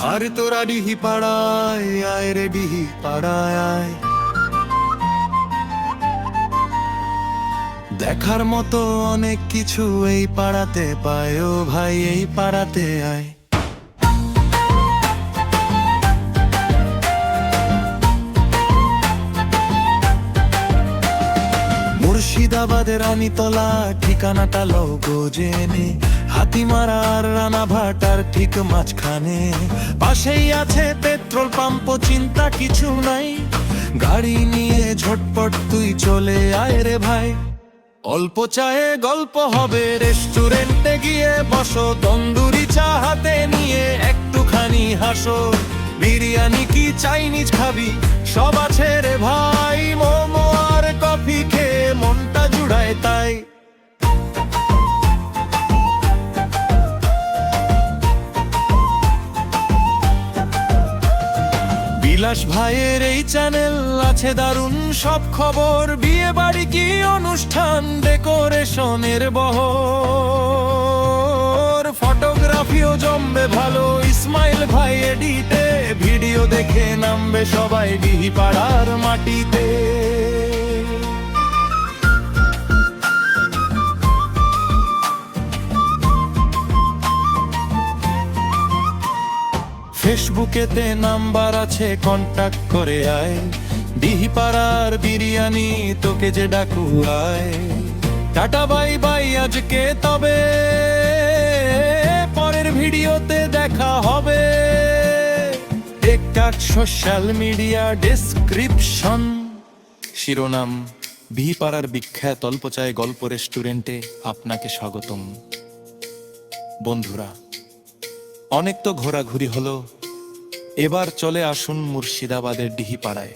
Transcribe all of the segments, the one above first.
আর তোরা ডিহি পাড়ায়, আয় রে ডিহি পাড়ায়, আয়। দেখার মতো অনেক কিছু এই পাড়াতে পায়, ও ভাই, এই পাড়াতে আয়। মুর্শিদাবাদের রানীতলা। ঠিকানাটা জেনে। হাতিমারার রানা ভাটার ঠিক মাঝখানে। পাশেই আছে পেট্রোল পাম্প, চিন্তা কিছু নাই। গাড়ি নিয়ে ঝটপট তুই চলে আয় রে ভাই। অল্প চায়ে গল্প হবে, রেস্টুরেন্টে গিয়ে বসো। তন্দুরি চা হাতে নিয়ে একটুখানি হাসো। বিরিয়ানি কি চাইনিজ খাবি? সব আছে বিলাস ভাইয়ের এই চ্যানেল আছে দারুণ সব খবর। বিয়ে বাড়ি কি অনুষ্ঠান ডেকোরেশনের বহর? ফটোগ্রাফিও জমবে ভালো, ইসমাইল ভাই এডিটে ভিডিও দেখে নামবে সবাই ডিহি পাড়ার মাটিতে। ফেসবুকেতে নাম্বার আছে কন্টাক্ট করে আয়। ডিহিপাড়ার বিরিয়ানি তোকে যে ডাকু আয়। টাটা, বাই বাই, আজকে তবে। পরের ভিডিওতে দেখা হবে। টেকটাক সোশ্যাল মিডিয়া ডেসক্রিপশন শিরোনাম বিহিপাড়ার বিখ্যাত অল্পচায় গল্প রেস্টুরেন্টে আপনাকে স্বাগতম। বন্ধুরা, অনেক তো ঘোরাঘুরি হলো এবার চলে আসুন মুর্শিদাবাদের ডিহিপাড়ায়।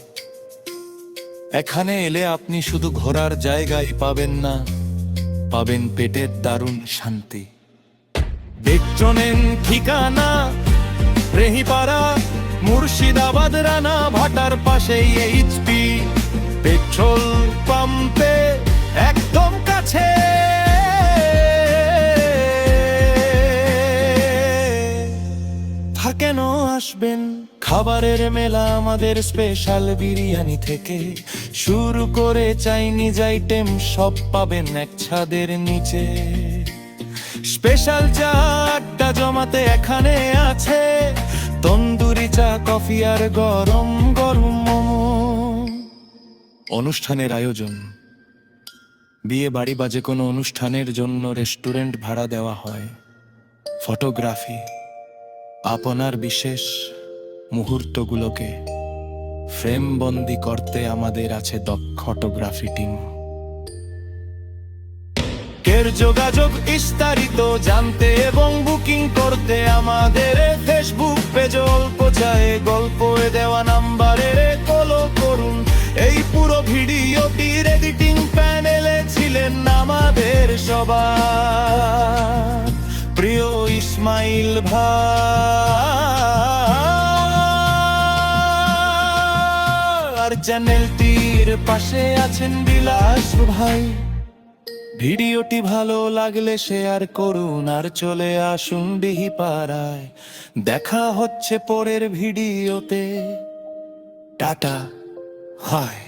এখানে এলে আপনি শুধু ঘোরার জায়গায় পাবেন না, পাবেন পেটের দারুণ শান্তি। দেখছেন ঠিকানা, রেহিপাড়া, মুর্শিদাবাদ রানা ভাটার পাশেই এইচপি, পেট্রোল পাম্পে থাকেন আসবেন? খাবারের মেলা আমাদের স্পেশাল বিরিয়ানি থেকে। শুরু করে চাইনিজ আইটেম সব পাবেন এক ছাদের নিচে। স্পেশাল চা আড্ডা জমাতে এখানে আছে। তন্দুরি চা, কফি আর গরম গরম অনুষ্ঠানের আয়োজন। বিয়ে বাড়ি বা কোনো অনুষ্ঠানের জন্য রেস্টুরেন্ট ভাড়া দেওয়া হয়। ফটোগ্রাফি আপনার বিশেষ মুহূর্তগুলোকে ফ্রেমবন্দি করতে আমাদের আছে দক্ষ টিম। কের যোগাযোগ বিস্তারিত জানতে এবং বুকিং করতে আমাদের ফেসবুক পেজ অল্প চায়। গল্প দেওয়া নাম্বারে ফলো করুন। এই পুরো ভিডিওটির এডিটিং প্যানেলে ছিলেন আমাদের সবার। প্রিয় ইসমাইল ভাই। আর চ্যানেলটির পাশে আছেন বিলাস ভাই। ভিডিওটি ভালো লাগলে শেয়ার করুন আর চলে আসুন ডিহি পাড়ায় দেখা হচ্ছে পরের ভিডিওতে। টাটা হায়